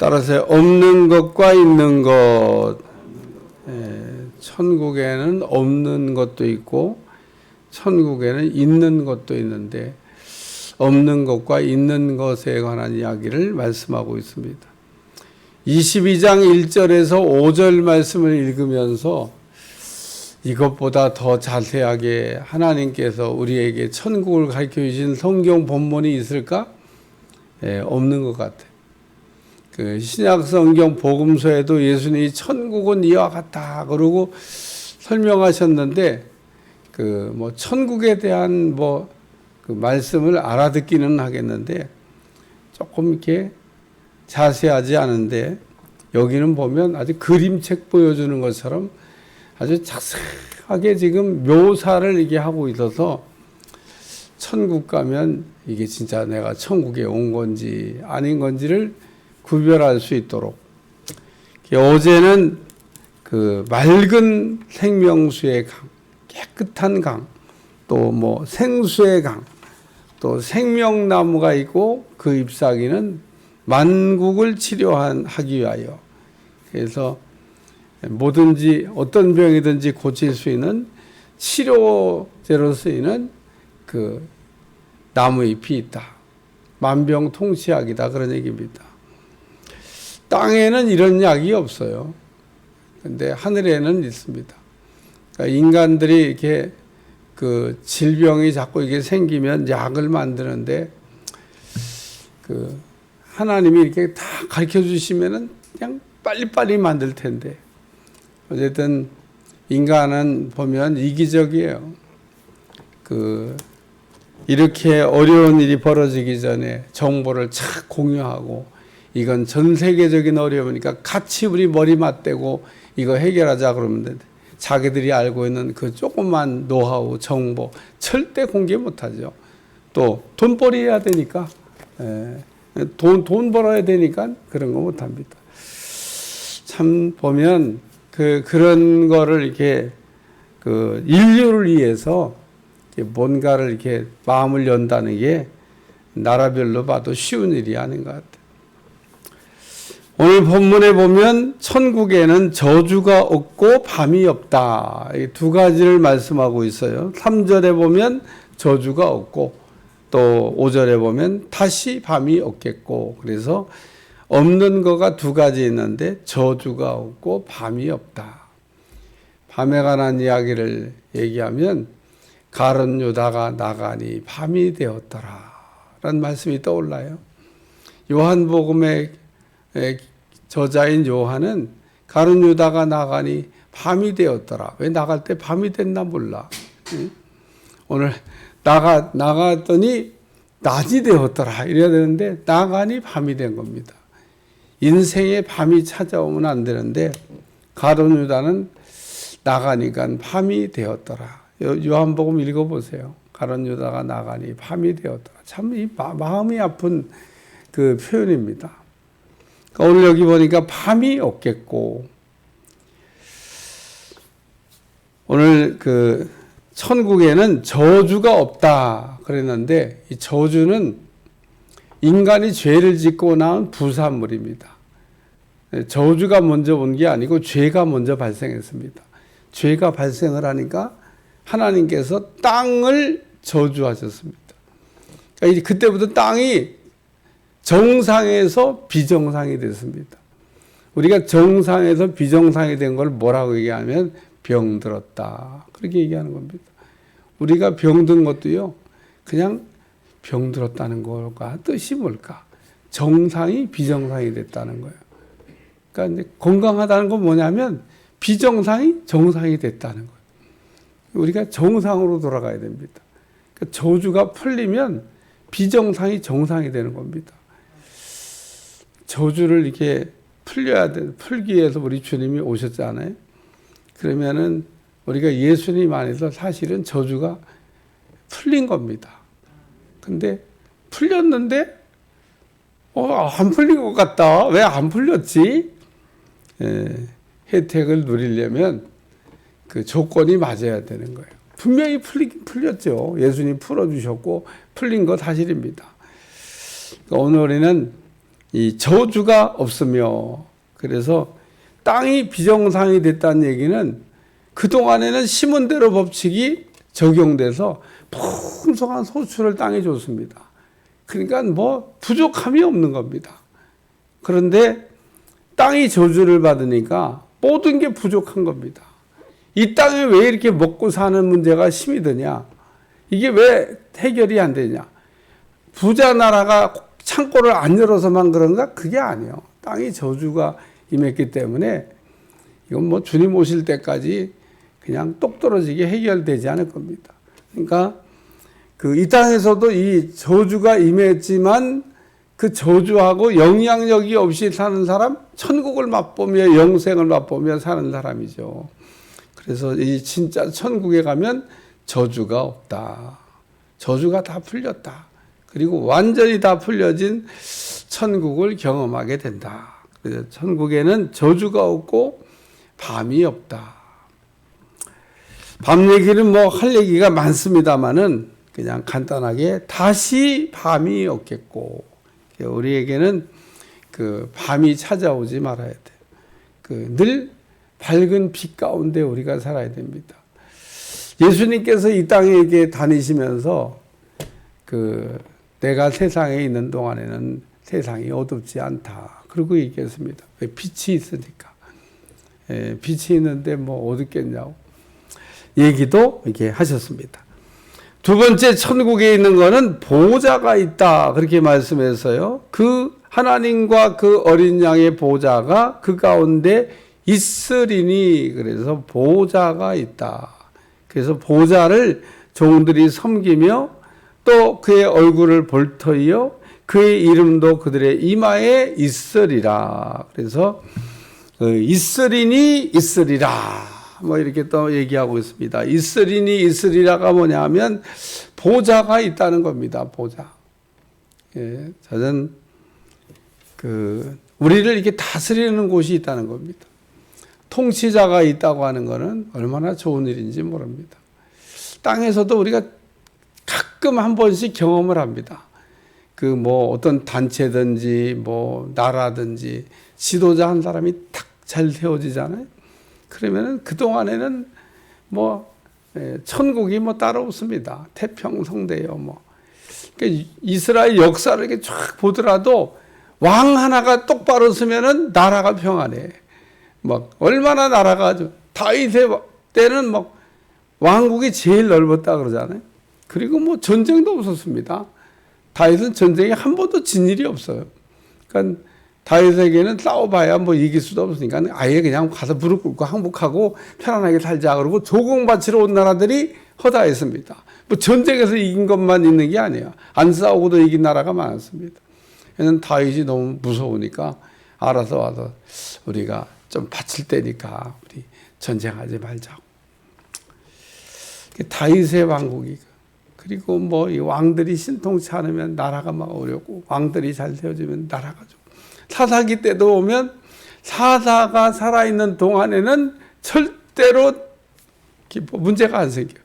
따라서 없는 것과 있는 것, 예, 천국에는 없는 것도 있고 천국에는 있는 것도 있는데 없는 것과 있는 것에 관한 이야기를 말씀하고 있습니다. 22장 1절에서 5절 말씀을 읽으면서 이것보다 더 자세하게 하나님께서 우리에게 천국을 가르쳐 주신 성경 본문이 있을까? 예, 없는 것 같아요. 그 신약 성경 복음서에도 예수님이 천국은 이와 같다 그러고 설명하셨는데 그 뭐 천국에 대한 뭐 그 말씀을 알아듣기는 하겠는데 조금 이렇게 자세하지 않은데 여기는 보면 아주 그림책 보여주는 것처럼 아주 자세하게 지금 묘사를 이게 하고 있어서 천국 가면 이게 진짜 내가 천국에 온 건지 아닌 건지를 구별할 수 있도록 어제는 그 맑은 생명수의 강, 깨끗한 강, 또 뭐 생수의 강, 또 생명나무가 있고 그 잎사귀는 만국을 치료하기 위하여 그래서 뭐든지 어떤 병이든지 고칠 수 있는 치료제로 쓰이는 그 나무 잎이 있다. 만병통치약이다 그런 얘기입니다. 땅에는 이런 약이 없어요. 근데 하늘에는 있습니다. 그러니까 인간들이 이렇게 그 질병이 자꾸 이게 생기면 약을 만드는데 그 하나님이 이렇게 다 가르쳐 주시면은 그냥 빨리빨리 만들 텐데 어쨌든 인간은 보면 이기적이에요. 그 이렇게 어려운 일이 벌어지기 전에 정보를 착 공유하고 이건 전 세계적인 어려움이니까 같이 우리 머리 맞대고 이거 해결하자 그러면 돼. 자기들이 알고 있는 그 조그만 노하우, 정보 절대 공개 못하죠. 또 돈벌이 해야 되니까 예. 돈, 돈 벌어야 되니까 그런 거 못합니다. 참 보면 그 그런 거를 이렇게 그 인류를 위해서 뭔가를 이렇게 마음을 연다는 게 나라별로 봐도 쉬운 일이 아닌 것 같아요. 오늘 본문에 보면 천국에는 저주가 없고 밤이 없다. 이두 가지를 말씀하고 있어요. 3절에 보면 저주가 없고 또 5절에 보면 다시 밤이 없겠고 그래서 없는 거가 두 가지 있는데 저주가 없고 밤이 없다. 밤에 관한 이야기를 얘기하면 가론 유다가 나가니 밤이 되었더라. 라는 말씀이 떠올라요. 요한복음의 저자인 요한은 가론 유다가 나가니 밤이 되었더라. 왜 나갈 때 밤이 됐나 몰라. 오늘 나가 나갔더니 낮이 되었더라. 이래야 되는데 나가니 밤이 된 겁니다. 인생에 밤이 찾아오면 안 되는데 가론 유다는 나가니까 밤이 되었더라. 요한복음 읽어보세요. 가론 유다가 나가니 밤이 되었더라. 참 이 마음이 아픈 그 표현입니다. 그러니까 오늘 여기 보니까 밤이 없겠고 오늘 그 천국에는 저주가 없다 그랬는데 이 저주는 인간이 죄를 짓고 나온 부산물입니다. 저주가 먼저 온 게 아니고 죄가 먼저 발생했습니다. 죄가 발생을 하니까 하나님께서 땅을 저주하셨습니다. 그러니까 그때부터 땅이 정상에서 비정상이 됐습니다. 우리가 정상에서 비정상이 된 걸 뭐라고 얘기하면 병들었다. 그렇게 얘기하는 겁니다. 우리가 병든 것도요, 그냥 병들었다는 걸까? 뜻이 뭘까? 정상이 비정상이 됐다는 거예요. 그러니까 건강하다는 건 뭐냐면 비정상이 정상이 됐다는 거예요. 우리가 정상으로 돌아가야 됩니다. 그러니까 저주가 풀리면 비정상이 정상이 되는 겁니다. 저주를 이렇게 풀려야 돼. 풀기 위해서 우리 주님이 오셨잖아요. 그러면은 우리가 예수님 안에서 사실은 저주가 풀린 겁니다. 근데 풀렸는데 어, 안 풀린 것 같다. 왜 안 풀렸지? 예, 혜택을 누리려면 그 조건이 맞아야 되는 거예요. 분명히 풀리긴 풀렸죠. 예수님 풀어주셨고 풀린 거 사실입니다. 그러니까 오늘 우리는 이 저주가 없으며 그래서 땅이 비정상이 됐다는 얘기는 그동안에는 심은 대로 법칙이 적용돼서 풍성한 소출을 땅에 줬습니다. 그러니까 뭐 부족함이 없는 겁니다. 그런데 땅이 저주를 받으니까 모든 게 부족한 겁니다. 이 땅에 왜 이렇게 먹고 사는 문제가 심이 드냐? 이게 왜 해결이 안 되냐? 부자 나라가 창고를 안 열어서만 그런가? 그게 아니에요. 땅이 저주가 임했기 때문에 이건 뭐 주님 오실 때까지 그냥 똑 떨어지게 해결되지 않을 겁니다. 그러니까 그 이 땅에서도 이 저주가 임했지만 그 저주하고 영향력이 없이 사는 사람, 천국을 맛보며 영생을 맛보며 사는 사람이죠. 그래서 이 진짜 천국에 가면 저주가 없다. 저주가 다 풀렸다. 그리고 완전히 다 풀려진 천국을 경험하게 된다. 천국에는 저주가 없고 밤이 없다. 밤 얘기는 뭐 할 얘기가 많습니다만은 그냥 간단하게 다시 밤이 없겠고 우리에게는 그 밤이 찾아오지 말아야 돼. 그 늘 밝은 빛 가운데 우리가 살아야 됩니다. 예수님께서 이 땅에 다니시면서 그 내가 세상에 있는 동안에는 세상이 어둡지 않다. 그러고 얘기했습니다. 왜 빛이 있으니까. 예, 빛이 있는데 뭐 어둡겠냐고. 얘기도 이렇게 하셨습니다. 두 번째 천국에 있는 거는 보호자가 있다. 그렇게 말씀해서요. 그 하나님과 그 어린 양의 보호자가 그 가운데 있으리니 그래서 보호자가 있다. 그래서 보호자를 종들이 섬기며 또 그의 얼굴을 볼 터이요 그의 이름도 그들의 이마에 있으리라. 그래서 그 있으리니 있으리라. 뭐 이렇게 또 얘기하고 있습니다. 있으리니 있으리라가 뭐냐면 보좌가 있다는 겁니다. 보좌. 예, 저는 그 우리를 이렇게 다스리는 곳이 있다는 겁니다. 통치자가 있다고 하는 것은 얼마나 좋은 일인지 모릅니다. 땅에서도 우리가 가끔 한 번씩 경험을 합니다. 그 뭐 어떤 단체든지 뭐 나라든지 지도자 한 사람이 탁 잘 세워지잖아요. 그러면은 그 동안에는 뭐 예, 천국이 뭐 따로 없습니다. 태평성대요 뭐. 그러니까 이스라엘 역사를 이렇게 쫙 보더라도 왕 하나가 똑바로 서면은 나라가 평안해. 막 얼마나 나라가 다윗의 때는 막 왕국이 제일 넓었다 그러잖아요. 그리고 뭐 전쟁도 없었습니다. 다윗은 전쟁에 한 번도 진 일이 없어요. 그러니까 다윗에게는 싸워봐야 뭐 이길 수도 없으니까 아예 그냥 가서 무릎 꿇고 항복하고 편안하게 살자 그러고 조공 바치러 온 나라들이 허다했습니다. 뭐 전쟁에서 이긴 것만 있는 게 아니에요. 안 싸우고도 이긴 나라가 많았습니다. 얘는 다윗이 너무 무서우니까 알아서 와서 우리가 좀 바칠 때니까 우리 전쟁하지 말자고. 다윗의 왕국이 그리고 뭐 이 왕들이 신통치 않으면 나라가 막 어렵고 왕들이 잘 세워지면 나라가 좀 사사기 때도 오면 사사가 살아있는 동안에는 절대로 뭐 문제가 안 생겨요.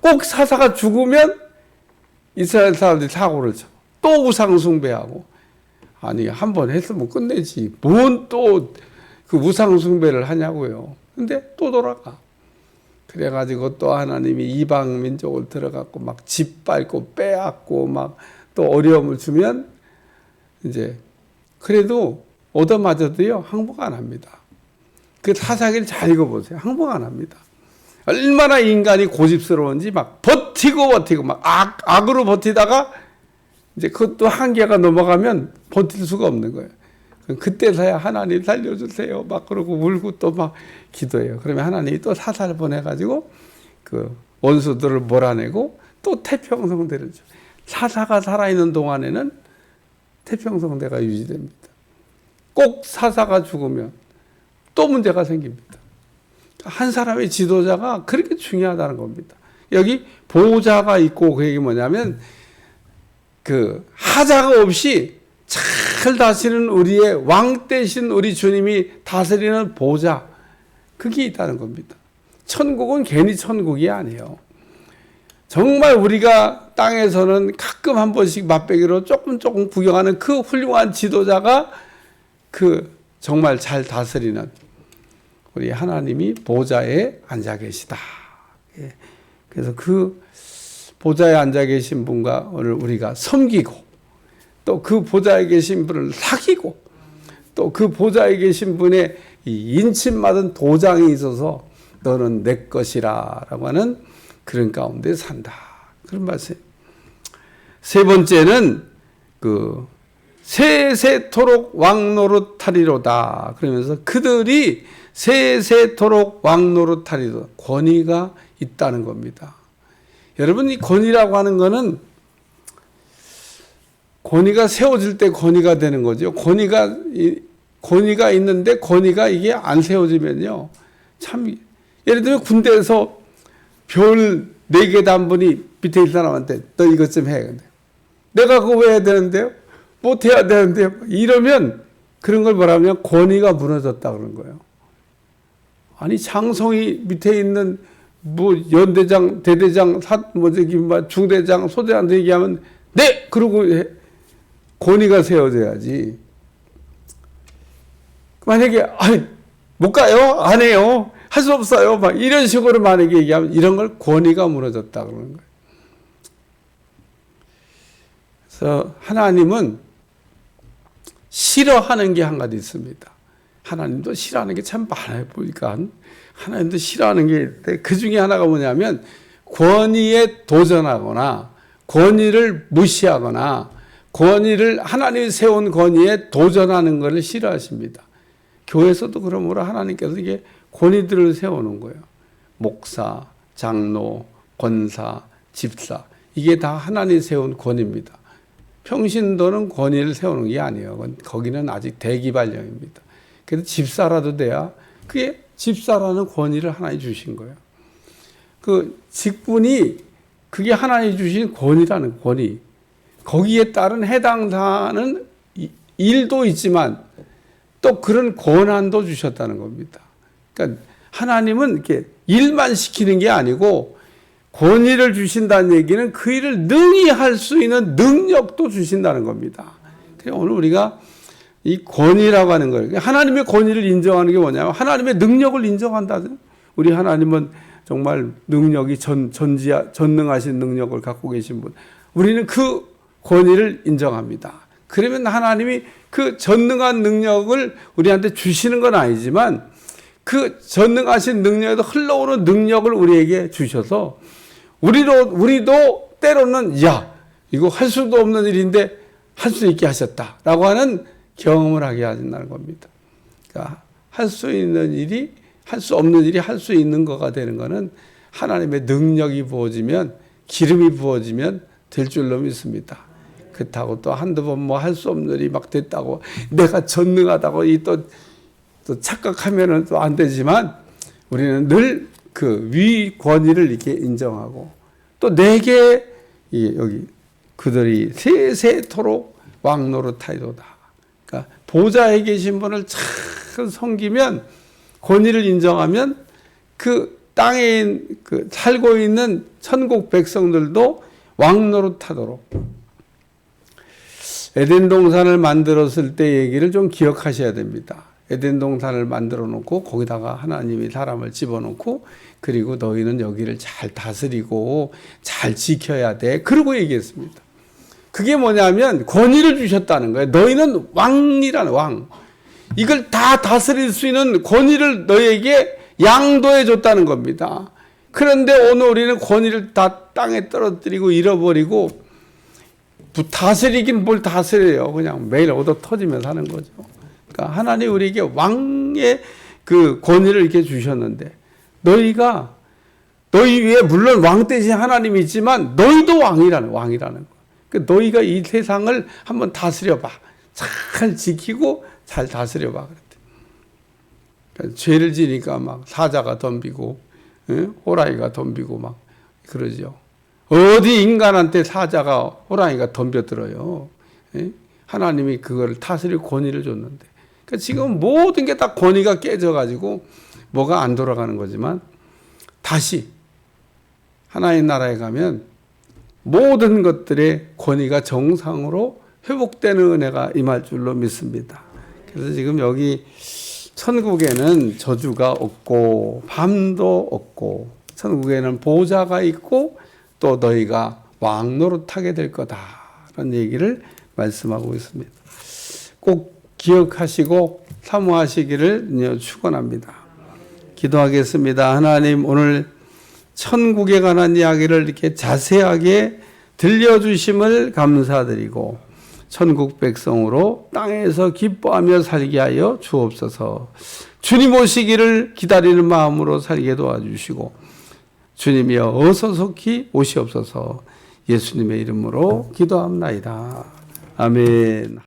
꼭 사사가 죽으면 이스라엘 사람들이 사고를 쳐. 또 우상숭배하고. 아니, 한 번 했으면 끝내지. 뭔 또 그 우상숭배를 하냐고요. 근데 또 돌아가. 그래가지고 또 하나님이 이방 민족을 들어갔고 막 짓밟고 빼앗고 막 또 어려움을 주면 이제 그래도 얻어맞아도요, 항복 안 합니다. 그 사사기를 잘 읽어보세요. 항복 안 합니다. 얼마나 인간이 고집스러운지 막 버티고 버티고 막 악, 악으로 버티다가 이제 그것도 한계가 넘어가면 버틸 수가 없는 거예요. 그때서야 하나님 살려주세요. 막 그러고 울고 또 막 기도해요. 그러면 하나님이 또 사사를 보내가지고 그 원수들을 몰아내고 또 태평성대를 줘. 사사가 살아있는 동안에는 태평성대가 유지됩니다. 꼭 사사가 죽으면 또 문제가 생깁니다. 한 사람의 지도자가 그렇게 중요하다는 겁니다. 여기 보호자가 있고 그 얘기 뭐냐면 그 하자가 없이 잘 다스리는 우리의 왕 대신 우리 주님이 다스리는 보호자 그게 있다는 겁니다. 천국은 괜히 천국이 아니에요. 정말 우리가 땅에서는 가끔 한 번씩 맛배기로 조금 조금 구경하는 그 훌륭한 지도자가 그 정말 잘 다스리는 우리 하나님이 보좌에 앉아 계시다. 예. 그래서 그 보좌에 앉아 계신 분과 오늘 우리가 섬기고 또 그 보좌에 계신 분을 사귀고 또 그 보좌에 계신 분의 이 인침받은 도장이 있어서 너는 내 것이라 라고 하는 그런 가운데 산다. 그런 말씀. 세 번째는 그 세세토록 왕노릇하리로다. 그러면서 그들이 세세토록 왕노릇하리로다. 권위가 있다는 겁니다. 여러분 이 권위라고 하는 거는 권위가 세워질 때 권위가 되는 거죠. 권위가 이- 권위가 있는데 권위가 이게 안 세워지면요. 참 예를 들면 군대에서 별 네 개 단분이 밑에 있는 사람한테 너 이것 좀 해. 근데 내가 그거 왜 해야 되는데요? 못 해야 되는데요? 이러면 그런 걸 뭐라면 권위가 무너졌다 그런 거예요. 아니 장성이 밑에 있는 뭐 연대장, 대대장, 사, 뭐 저기 뭐 중대장, 소대장한테 얘기하면 네 그러고 해. 권위가 세워져야지. 만약에 못 가요, 안 해요, 할 수 없어요, 막 이런 식으로 만약에 얘기하면 이런 걸 권위가 무너졌다 그러는 거예요. 그래서 하나님은 싫어하는 게 한 가지 있습니다. 하나님도 싫어하는 게 참 많아요. 보니까 하나님도 싫어하는 게그 중에 하나가 뭐냐면 권위에 도전하거나 권위를 무시하거나 권위를 하나님이 세운 권위에 도전하는 것을 싫어하십니다. 교회에서도 그러므로 하나님께서 이게 권위들을 세우는 거예요. 목사, 장로, 권사, 집사 이게 다 하나님 세운 권위입니다. 평신도는 권위를 세우는 게 아니에요. 거기는 아직 대기발령입니다. 그래서 집사라도 돼야 그게 집사라는 권위를 하나님 주신 거예요. 그 직분이 그게 하나님 주신 권위라는 권위. 거기에 따른 해당사는 이- 일도 있지만 또 그런 권한도 주셨다는 겁니다. 그러니까 하나님은 이렇게 일만 시키는 게 아니고 권위를 주신다는 얘기는 그 일을 능히 할 수 있는 능력도 주신다는 겁니다. 오늘 우리가 이 권위라고 하는 거예요. 하나님의 권위를 인정하는 게 뭐냐면 하나님의 능력을 인정한다. 우리 하나님은 정말 능력이 전, 전지하, 전능하신 능력을 갖고 계신 분. 우리는 그 권위를 인정합니다. 그러면 하나님이 그 전능한 능력을 우리한테 주시는 건 아니지만 그 전능하신 능력에도 흘러오는 능력을 우리에게 주셔서 우리도 우리도 때로는 야 이거 할 수도 없는 일인데 할 수 있게 하셨다라고 하는 경험을 하게 하신다는 겁니다. 그러니까 할 수 있는 일이 할 수 없는 일이 할 수 있는 거가 되는 거는 하나님의 능력이 부어지면 기름이 부어지면 될 줄로 믿습니다. 그렇다고 또 한두 번 뭐 할 수 없는 일이 막 됐다고 내가 전능하다고 이 또 또또안 되지만 우리는 늘 그 위 권위를 이렇게 인정하고 또 내게 이 여기 그들이 세세토록 왕노릇하이도다. 그러니까 보좌에 계신 분을 참 섬기면 권위를 인정하면 그 땅에 그 살고 있는 천국 백성들도 왕노릇하도록 에덴 동산을 만들었을 때 얘기를 좀 기억하셔야 됩니다. 에덴 동산을 만들어 놓고 거기다가 하나님이 사람을 집어넣고 그리고 너희는 여기를 잘 다스리고 잘 지켜야 돼. 그러고 얘기했습니다. 그게 뭐냐면 권위를 주셨다는 거예요. 너희는 왕이라는 왕. 이걸 다 다스릴 수 있는 권위를 너에게 양도해 줬다는 겁니다. 그런데 오늘 우리는 권위를 다 땅에 떨어뜨리고 잃어버리고 뭐 다스리긴 뭘 다스려요. 그냥 매일 얻어 터지면서 하는 거죠. 그러니까 하나님 우리에게 왕의 그 권위를 이렇게 주셨는데 너희가 너희 위에 물론 왕 대신 하나님이 있지만 너희도 왕이라는 왕이라는 거. 그 너희가 이 세상을 한번 다스려 봐. 잘 지키고 잘 다스려 봐 그랬대. 그러니까 죄를 지니까 막 사자가 덤비고 예? 호랑이가 덤비고 막 그러죠. 어디 인간한테 사자가 호랑이가 덤벼들어요. 예? 하나님이 그걸 다스릴 권위를 줬는데. 그러니까 지금 모든 게 다 권위가 깨져가지고 뭐가 안 돌아가는 거지만 다시 하나님 나라에 가면 모든 것들의 권위가 정상으로 회복되는 은혜가 임할 줄로 믿습니다. 그래서 지금 여기 천국에는 저주가 없고 밤도 없고 천국에는 보좌가 있고 또 너희가 왕 노릇하게 될 거다라는 얘기를 말씀하고 있습니다. 꼭 기억하시고 사모하시기를 축원합니다. 기도하겠습니다. 하나님 오늘 천국에 관한 이야기를 이렇게 자세하게 들려주심을 감사드리고 천국 백성으로 땅에서 기뻐하며 살게 하여 주옵소서. 주님 오시기를 기다리는 마음으로 살게 도와주시고 주님이여 어서 속히 오시옵소서. 예수님의 이름으로 기도합나이다. 아멘.